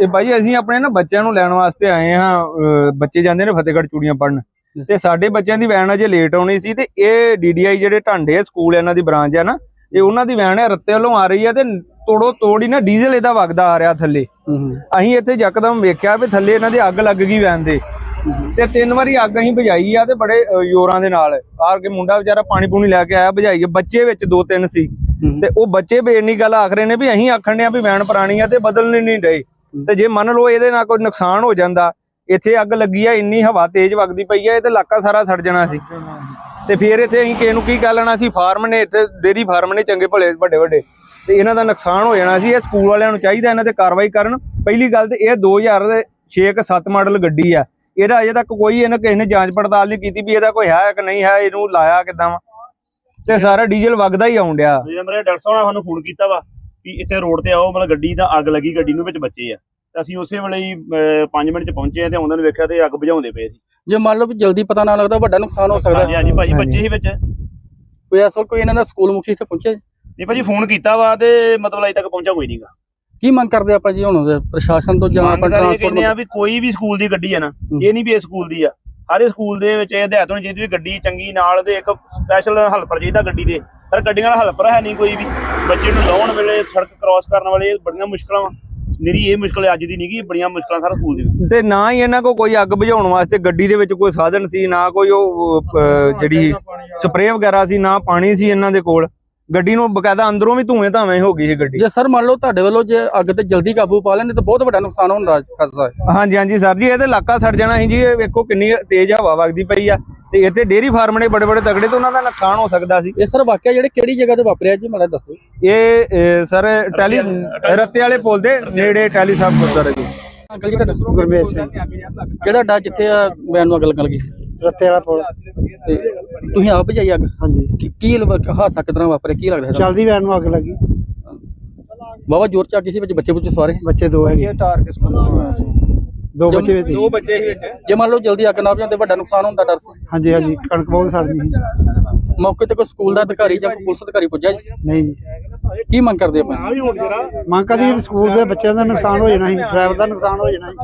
ਇਹ ਬਾਈ ਅਸੀਂ ਆਪਣੇ ਨਾ ਬੱਚਿਆਂ ਨੂੰ ਲੈਣ ਵਾਸਤੇ ਆਏ ਹਾਂ ਬੱਚੇ ਜਾਂਦੇ ਨੇ ਫਤਿਹਗੜ੍ਹ ਚੂੜੀਆਂ ਪੜਨ ਤੇ ਸਾਡੇ ਬੱਚਿਆਂ ਦੀ ਵੈਨ ਅਜੇ ਲੇਟ ਆਉਣੀ ਸੀ ਤੇ ਇਹ ਡੀਡੀਆਈ ਜਿਹੜੇ ਢਾਂਡੇ ਆ ਸਕੂਲ ਇਹਨਾਂ ਦੀ ਬ੍ਰਾਂਚ ਆ ਨਾ ਇਹ ਉਹਨਾਂ ਦੀ ਵੈਨ ਹੈ ਰੱਤੇ ਵੱਲੋਂ ਆ ਰਹੀ ਆ ਤੇ ਤੋੜੋ ਤੋੜ ਹੀ ਨਾ ਡੀਜ਼ਲ ਇਹਦਾ ਵਗਦਾ ਆ ਰਿਹਾ ਥੱਲੇ। ਅਸੀਂ ਇੱਥੇ ਯਕਦਮ ਵੇਖਿਆ ਵੀ ਥੱਲੇ ਇਹਨਾਂ ਦੇ ਅੱਗ ਲੱਗ ਗਈ ਵੈਨ ਦੇ। ਤੇ ਤਿੰਨ ਵਾਰੀ ਅੱਗ ਅਸੀਂ ਬੁਝਾਈ ਆ ਤੇ ਬੜੇ ਜ਼ੋਰਾਂ ਦੇ ਨਾਲ। ਆਰ ਕੇ ਮੁੰਡਾ ਵਿਚਾਰਾ ਪਾਣੀ ਪੂਣੀ ਲੈ ਕੇ ਆਇਆ ਬੁਝਾਈ ਬੱਚੇ ਵਿੱਚ ਦੋ ਤਿੰਨ ਸੀ। ਤੇ ਉਹ ਬੱਚੇ ਵੀ ਇੰਨੀ ਗੱਲ ਆਖ ਰਹੇ ਨੇ ਵੀ ਅਸੀਂ ਆਖਣ ਡਿਆ ਵੀ ਵੈਨ ਪੁਰਾਣੀ ਆ ਤੇ ਬਦਲਣੀ ਨਹੀਂ ਡਈ ਤੇ ਜੇ ਮੰਨ ਲਓ ਇਹਦੇ ਨਾਲ ਕੋਈ ਨੁਕਸਾਨ ਹੋ ਜਾਂਦਾ, ਇੱਥੇ ਅੱਗ ਲੱਗੀ ਆ, ਇੰਨੀ ਹਵਾ ਤੇਜ਼ ਵਗਦੀ ਪਈ ਆ, ਇਹ ਤੇ ਇਲਾਕਾ ਸਾਰਾ ਸੜ ਜਾਣਾ ਸੀ। ਤੇ ਫਿਰ ਇੱਥੇ ਅਸੀਂ ਕਿਸੇ ਨੂੰ ਕੀ ਕਹਿ ਲੈਣਾ ਸੀ, ਫਾਰਮ ਨੇ ਇੱਥੇ ਡੇਰੀ ਫਾਰਮ ਨੇ ਚੰਗੇ ਭਲੇ ਵੱਡੇ ਵੱਡੇ ਤੇ ਇਹਨਾਂ ਦਾ ਨੁਕਸਾਨ ਹੋ ਜਾਣਾ ਸੀ, ਇਹ ਸਕੂਲ ਵਾਲਿਆਂ ਨੂੰ ਚਾਹੀਦਾ ਇਹਨਾਂ ਤੇ ਕਾਰਵਾਈ ਕਰਨ। ਪਹਿਲੀ ਗੱਲ ਤੇ ਇਹ 2006 ਕ 7 ਮਾਡਲ ਗੱਡੀ ਆ, ਇਹਦਾ ਅਜੇ ਤੱਕ ਕੋਈ ਇਹਨਾਂ ਕਿਸੇ ਨੇ ਜਾਂਚ ਪੜਤਾਲ ਨਹੀਂ ਕੀਤੀ ਵੀ ਇਹਦਾ ਕੋਈ ਹੈ ਕਿ ਨਹੀਂ ਹੈ, ਇਹਨੂੰ ਲਾਇਆ ਕਿਦਾਂ ਵਾ। ਤੇ ਸਾਰਾ ਡੀਜ਼ਲ ਵਗਦਾ ਹੀ ਆਉਣ ਡਿਆ। ਡਾਕਟਰ ਸਾਹਿਬ ਨੇ ਸਾਨੂੰ ਫੋਨ ਕੀਤਾ ਵਾ। ਵੀ ਇੱਥੇ ਰੋਡ ਤੇ ਆਓ ਮਤਲਬ ਗੱਡੀ ਦਾ ਅੱਗ ਲੱਗੀ ਗੱਡੀ ਨੂੰ ਵਿੱਚ ਬੱਚੇ ਆ। ਤੇ ਅਸੀਂ ਉਸੇ ਵੇਲੇ ਹੀ 5 ਮਿੰਟ ਚ ਪਹੁੰਚੇ ਆ ਤੇ ਉਹਨਾਂ ਨੂੰ ਵੇਖਿਆ ਤੇ ਅੱਗ ਬੁਝਾਉਂਦੇ ਪਏ ਸੀ। ਜੇ ਮੰਨ ਲਓ ਵੀ ਜਲਦੀ ਪਤਾ ਨਾ ਲੱਗਦਾ ਵੱਡਾ ਨੁਕਸਾਨ ਹੋ ਸਕਦਾ। ਹਾਂਜੀ ਹਾਂਜੀ ਭਾਜੀ ਬੱਚੇ ਹੀ ਵਿੱਚ ਕੋਈ ਅਸਲ ਕੋਈ ਇਹਨਾਂ ਦਾ ਸਕੂਲ ਮੁਖੀ ਇੱਥੇ ਪਹੁੰਚਿਆ ਜੀ? ਨਹੀਂ ਭਾਜੀ ਫੋਨ ਕੀਤਾ ਵਾ ਤੇ ਮਤਲਬ ਅਜੇ ਤੱਕ ਪਹੁੰਚਾ ਕੋਈ ਨਹੀਂਗਾ। ਕੀ ਮੰਗ ਕਰਦੇ ਆਪਾਂ ਜੀ ਹੁਣ? ਪ੍ਰਸ਼ਾਸਨ ਤੋਂ ਜਾਂ ਆਪਾਂ ਕਹਿੰਦੇ ਆ ਟਰਾਂਸਪੋਰਟ ਵੀ ਕੋਈ ਵੀ ਸਕੂਲ ਦੀ ਗੱਡੀ ਆ ਨਾ ਇਹ ਨਹੀਂ ਵੀ ਇਹ ਸਕੂਲ ਦੀ ਆ। ਸਾਰੇ ਸਕੂਲ ਦੇ ਵਿੱਚ ਇਹ ਹਦਾਇਤ ਹੋਣੀ ਚਾਹੀਦੀ ਵੀ ਗੱਡੀ ਚੰਗੀ ਨਾਲ ਦੇ ਇੱਕ ਸਪੈਸ਼ਲ ਹੈਲਪਰ ਚਾਹੀਦਾ ਗੱਡੀ ਦੇ। ਪਰ ਗੱਡੀਆਂ ਦਾ ਹੈਲਪਰ ਹੈ ਨਹੀਂ ਕੋਈ ਵੀ। ਬੱਚੇ ਨੂੰ ਲਾਉਣ ਵੇਲੇ ਸੜਕ ਕ੍ਰਾਸ ਕਰਨ ਵਾਲੇ ਬੜੀਆਂ ਮੁਸ਼ਕਲਾਂ ਵਾ। ਨਿਰੀ ਇਹ ਮੁਸ਼ਕਲ ਅੱਜ ਦੀ ਨਹੀਂ ਗੀ ਬੜੀਆਂ ਮੁਸ਼ਕਲਾਂ ਸਾਰਾ ਸਕੂਲ ਦੇ। ਵਿੱਚ ਤੇ ਨਾ ਹੀ ਇਹਨਾਂ ਕੋ ਕੋਈ ਅੱਗ ਬੁਝਾਉਣ ਵਾਸਤੇ ਗੱਡੀ ਦੇ ਵਿੱਚ ਕੋਈ ਸਾਧਨ ਸੀ ਨਾ ਕੋਈ ਉਹ ਜਿਹੜੀ ਸਪਰੇਅ ਵਗੈਰਾ ਸੀ ਨਾ ਪਾਣੀ ਸੀ ਇਹਨਾਂ ਦੇ ਕੋਲ। ਗੱਡੀ ਨੂੰ ਬਕਾਇਦਾ ਅੰਦਰੋਂ ਵੀ ਧੂਏ ਧਾਵੇਂ ਹੋ ਗਈ ਸੀ ਗੱਡੀ। ਜੇ ਸਰ ਮੰਨ ਲਓ ਤੁਹਾਡੇ ਵੱਲੋਂ ਜੇ ਅੱਗ ਤੇ ਜਲਦੀ ਕਾਬੂ ਪਾ ਲੈਣੇ ਤਾਂ ਬਹੁਤ ਵੱਡਾ ਨੁਕਸਾਨ ਹੋਣ ਦਾ ਖਤਰਾ ਹੈ। ਹਾਂਜੀ ਹਾਂਜੀ ਸਰ ਜੀ ਇਹਦੇ ਇਲਾਕਾ ਸੜ ਜਾਣਾ ਸੀ ਜੀ ਇਹ ਵੇਖੋ ਕਿੰਨੀ ਤੇਜ਼ ਹਵਾ ਵਗਦੀ ਪਈ ਆ। ਤੇ ਇੱਥੇ ਡੇਰੀ ਫਾਰਮ ਨੇ ਬੜੇ ਬੜੇ ਤਗੜੇ ਤੇ ਉਹਨਾਂ ਦਾ ਨੁਕਸਾਨ ਹੋ ਸਕਦਾ ਸੀ। ਇਹ ਸਰ ਵਾਕਿਆ ਜਿਹੜੇ ਕਿਹੜੀ ਜਗ੍ਹਾ ਤੇ ਵਾਪਰਿਆ ਜੀ ਮੈਨੂੰ ਦੱਸੋ। ਇਹ ਸਰ ਟੈਲੀ ਰੱਤੇ ਵਾਲੇ ਪੁਲ ਦੇ ਨੇੜੇ ਟੈਲੀ ਸਾਹਿਬ ਗੁਰਦੁਆਰੇ ਜੀ ਅੰਕਲ ਜੀ ਤੁਹਾਡਾ ਗੁਰਮੇਸ਼ ਸਿੰਘ। ਕਿਹੜਾ ਅੱਡਾ ਜਿੱਥੇ ਆ ਵੈਨ ਨੂੰ ਅੱਗ ਲੱਗਣ ਲੱਗੀ? ਰੱਤੇ ਵਾਲਾ ਪੁਲ। ਤੇ ਤੁਸੀਂ ਆਪ ਭਜਾਈ ਅੱਗ? ਹਾਂਜੀ। ਕੀ- ਕੀ ਲ- ਹਾਦਸਾ ਕਿਦਾਂ ਵਾਪਰਿਆ? ਕੀ ਲੱਗਦਾ ਚਲਦੀ ਵੈਨ ਨੂੰ ਅੱਗ ਲੱਗੀ। ਬਾਬਾ ਜ਼ੋਰ ਚ ਸੀ ਵਿੱਚ ਬੱਚੇ ਬੁੱਚੇ ਸਵਾਰੇ ਬੱਚੇ ਦੋ ਹੈਗੇ। ਦੋ ਬੱਚੇ ਵਿੱਚ ਸੀ। ਬੱਚੇ ਹੀ ਵਿੱਚ। ਜੇ ਮੰਨ ਲਓ ਜਲਦੀ ਅੱਗ ਨਾ ਬੁਝਾਉਂਦੇ ਵੱਡਾ ਨੁਕਸਾਨ ਹੁੰਦਾ ਡਰ ਸੀ। ਹਾਂਜੀ ਹਾਂਜੀ ਕਣਕ ਬਹੁਤ ਸੜਦੀ ਸੀ। ਮੌਕੇ ਤੇ ਕੋਈ ਸਕੂਲ ਦਾ ਅਧਿਕਾਰੀ ਜਾਂ ਕੋਈ ਪੁਲਿਸ ਅਧਿਕਾਰੀ ਪੁੱਜਿਆ ਜੀ? ਨਹੀਂ ਜੀ। ਕੀ ਮੰਗ ਕਰਦੇ ਆਪਾਂ? ਮੰਗ ਕਦੀ ਸਕੂਲ ਦੇ ਬੱਚਿਆਂ ਦਾ ਨੁਕਸਾਨ ਹੋ ਜਾਣਾ ਸੀ ਡਰਾਈਵਰ ਦਾ ਨੁਕਸਾਨ ਹੋ ਜਾਣਾ ਸੀ।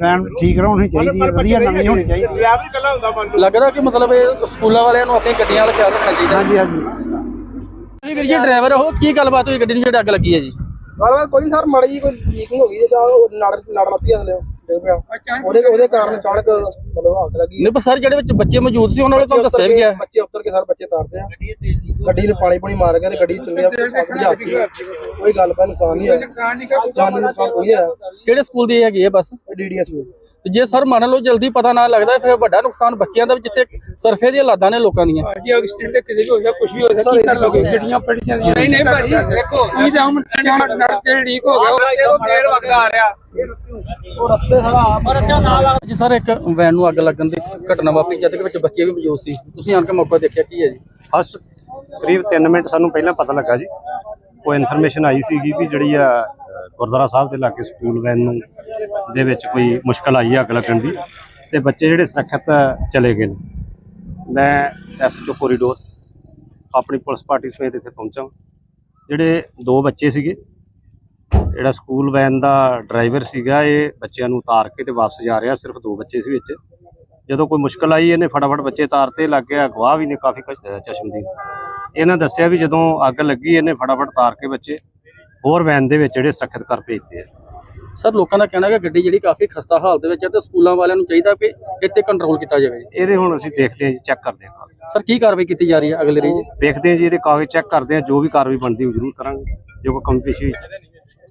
ਵੈਨ ਠੀਕ ਹੋਣੀ ਚਾਹੀਦੀ ਹੈ ਵਧੀਆ ਨਵੀਂ ਹੋਣੀ ਚਾਹੀਦੀ ਹੈ। ਲੱਗਦਾ ਕਿ ਮਤਲਬ ਇਹ ਸਕੂਲਾਂ ਵਾਲਿਆਂ ਨੂੰ ਆਪਣੀ ਗੱਡੀਆਂ ਵਾਲਾ ਖਿਆਲ ਰੱਖਣਾ ਚਾਹੀਦਾ। ਹਾਂਜੀ ਹਾਂਜੀ। ਤੁਸੀਂ ਵੀਰ ਜੀ ਡਰਾਈਵਰ ਹੋ ਕੀ ਗੱਲਬਾਤ ਹੋਈ? ਗੱਡੀ ਨੂੰ ਜਿਹੜੀ ਅੱਗ ਲੱਗੀ ਹੈ ਜੀ? ਗੱਲਬਾਤ ਕੋਈ ਸਰ ਮਾੜੀ ਜੀ ਕੋਈ ਲੀਕਿੰਗ ਹੋ ਗਈ ਹੈ ਜਾਂ ਨੜ ਨੜ ਮੱਤੀ ਹਲੇ ਡਿੱਗ ਪਿਆ ਉਹਦੇ ਉਹਦੇ ਕਾਰਨ ਅਚਾਨਕ ਮਤਲਬ ਅੱਗ ਲੱਗੀ ਨਹੀਂ ਪਰ ਸਰ ਜਿਹੜੇ ਵਿੱਚ ਬੱਚੇ ਮੌਜੂਦ ਸੀ ਉਹਨਾਂ ਨੂੰ ਤੁਹਾਨੂੰ ਦੱਸਿਆ ਵੀ ਗਿਆ। ਬੱਚੇ ਉੱਤਰ ਕੇ ਸਰ ਬੱਚੇ ਤਾਰਦੇ ਆ। ਗੱਡੀ ਨੂੰ ਪਾਣੀ ਪਾਣੀ ਮਾਰ ਗਿਆ ਤੇ ਗੱਡੀ ਥੱਲੇ ਬੁਝਾਤੀ ਕੋਈ ਗੱਲ ਪਾ ਨੁਕਸਾਨ ਨਹੀਂ ਹੋਇਆ। ਨੁਕਸਾਨ ਨਹੀਂ ਜਾਨੀ ਨੁਕਸਾਨ ਕੋਈ ਹੋਇਆ। ਕਿਹੜੇ ਸਕੂਲ ਦੀ ਹੈਗੀ ਹੈ ਬੱਸ? ਡੀਡੀਐਸ ਤੇ ਜੇ ਸਰ ਮੰਨ ਲਓ ਜਲਦੀ ਪਤਾ ਨਾ ਲੱਗਦਾ ਫਿਰ ਵੱਡਾ ਨੁਕਸਾਨ ਬੱਚਿਆਂ ਦਾ ਵੀ ਜਿੱਥੇ ਸਰਫੇ ਦੀਆਂ ਲਾਦਾਂ ਨੇ ਲੋਕਾਂ ਦੀਆਂ। ਜੀ ਐਕਸੀਡੈਂਟ ਤੇ ਕਿਤੇ ਵੀ ਹੋ ਸਕਦਾ ਕੁਝ ਵੀ ਹੋ ਸਕਦਾ ਕੀ ਕਰ ਲੋਗੇ? ਗੱਡੀਆਂ ਪੜੀ ਜਾਂਦੀਆਂ ਨਹੀਂ ਨਹੀਂ ਭਾਜੀ ਦੇਖੋ ਕੀ ਜਾਮ ਨੜ ਤੇ ਲੀਕ ਹੋ ਗਿਆ। ਉਹ ਤੇਲ ਵਗਦਾ ਆ ਰਿਹਾ। ਜੀ ਸਰ ਇੱਕ ਵੈਨ ਨੂੰ ਅੱਗ ਲੱਗਣ ਦੀ ਘਟਨਾ ਵਾਪਰੀ, ਜਦ ਕਿ ਵਿੱਚ ਬੱਚੇ ਵੀ ਮੌਜੂਦ ਸੀ। ਤੁਸੀਂ ਆਣ ਕੇ ਮੌਕਾ ਦੇਖਿਆ ਕੀ ਹੈ ਜੀ? ਫਸਟ ਕਰੀਬ 3 ਮਿੰਟ ਸਾਨੂੰ ਪਹਿਲਾਂ ਪਤਾ ਲੱਗਾ ਜੀ। ਉਹ ਇਨਫੋਰਮੇਸ਼ਨ ਆਈ ਸੀਗੀ ਵੀ ਜਿਹੜੀ ਆ, ਗੁਰਦੁਆਰਾ ਸਾਹਿਬ ਦੇ ਲਾਗੇ ਸਕੂਲ ਵੈਨ ਨੂੰ ਦੇ ਵਿੱਚ ਕੋਈ ਮੁਸ਼ਕਲ ਆਈ ਹੈ ਅੱਗ ਲੱਗਣ ਦੀ ਤੇ ਬੱਚੇ ਜਿਹੜੇ ਸੁਰੱਖਿਅਤ ਚਲੇ ਗਏ ਨੇ। ਮੈਂ ਐਸਐਚਓ ਕੋਰੀਡੋਰ ਆਪਣੀ ਪੁਲਿਸ ਪਾਰਟੀ ਸਮੇਤ ਇੱਥੇ ਪਹੁੰਚਾ ਜਿਹੜੇ ਦੋ ਬੱਚੇ ਸੀਗੇ ਜਿਹੜਾ ਸਕੂਲ ਵੈਨ ਦਾ ਡਰਾਈਵਰ ਸੀਗਾ ਇਹ ਬੱਚਿਆਂ ਨੂੰ ਉਤਾਰ ਕੇ ਤੇ ਵਾਪਸ ਜਾ ਰਿਹਾ ਸਿਰਫ ਦੋ ਬੱਚੇ ਸੀ ਵਿੱਚ। ਜਦੋਂ ਕੋਈ ਮੁਸ਼ਕਲ ਆਈ ਇਹਨੇ ਫਟਾਫਟ ਬੱਚੇ ਤਾਰਤੇ ਲੱਗ ਗਿਆ ਗਵਾਹ ਵੀ ਨੇ ਕਾਫੀ ਚਸ਼ਮਦੀਦ ਇਹਨਾਂ ਦੱਸਿਆ ਵੀ ਜਦੋਂ ਅੱਗ ਲੱਗੀ ਇਹਨੇ ਫਟਾਫਟ ਤਾਰ ਕੇ ਬੱਚੇ ਹੋਰ ਵੈਨ ਦੇ ਵਿੱਚ ਜਿਹੜੇ ਸੁਰੱਖਿਅਤ ਕਰ ਭੇਜਤੇ ਆ। ਸਰ ਲੋਕਾਂ ਦਾ ਕਹਿਣਾ ਹੈ ਕਿ ਗੱਡੀ ਜਿਹੜੀ ਕਾਫੀ ਖਸਤਾ ਹਾਲਤ ਵਿੱਚ ਹੈ ਤੇ ਸਕੂਲਾਂ ਵਾਲਿਆਂ ਨੂੰ ਚਾਹੀਦਾ ਕਿ ਇੱਥੇ ਕੰਟਰੋਲ ਕੀਤਾ ਜਾਵੇ। ਇਹਦੇ ਹੁਣ ਅਸੀਂ ਦੇਖਦੇ ਹਾਂ ਜੀ ਚੈੱਕ ਕਰਦੇ ਹਾਂ। ਸਰ ਕੀ ਕਾਰਵਾਈ ਕੀਤੀ ਜਾ ਰਹੀ ਹੈ ਅਗਲੇ ਰਹੀ ਦੇਖਦੇ ਹਾਂ ਜੀ ਇਹਦੇ ਕਾਗਜ਼ ਚੈੱਕ ਕਰਦੇ ਹਾਂ ਜੋ ਵੀ ਕਾਰਵਾਈ ਬਣਦੀ ਉਹ ਜ਼ਰੂਰ ਕਰਾਂਗੇ। ਜੋ ਕੋਈ ਹੋਈ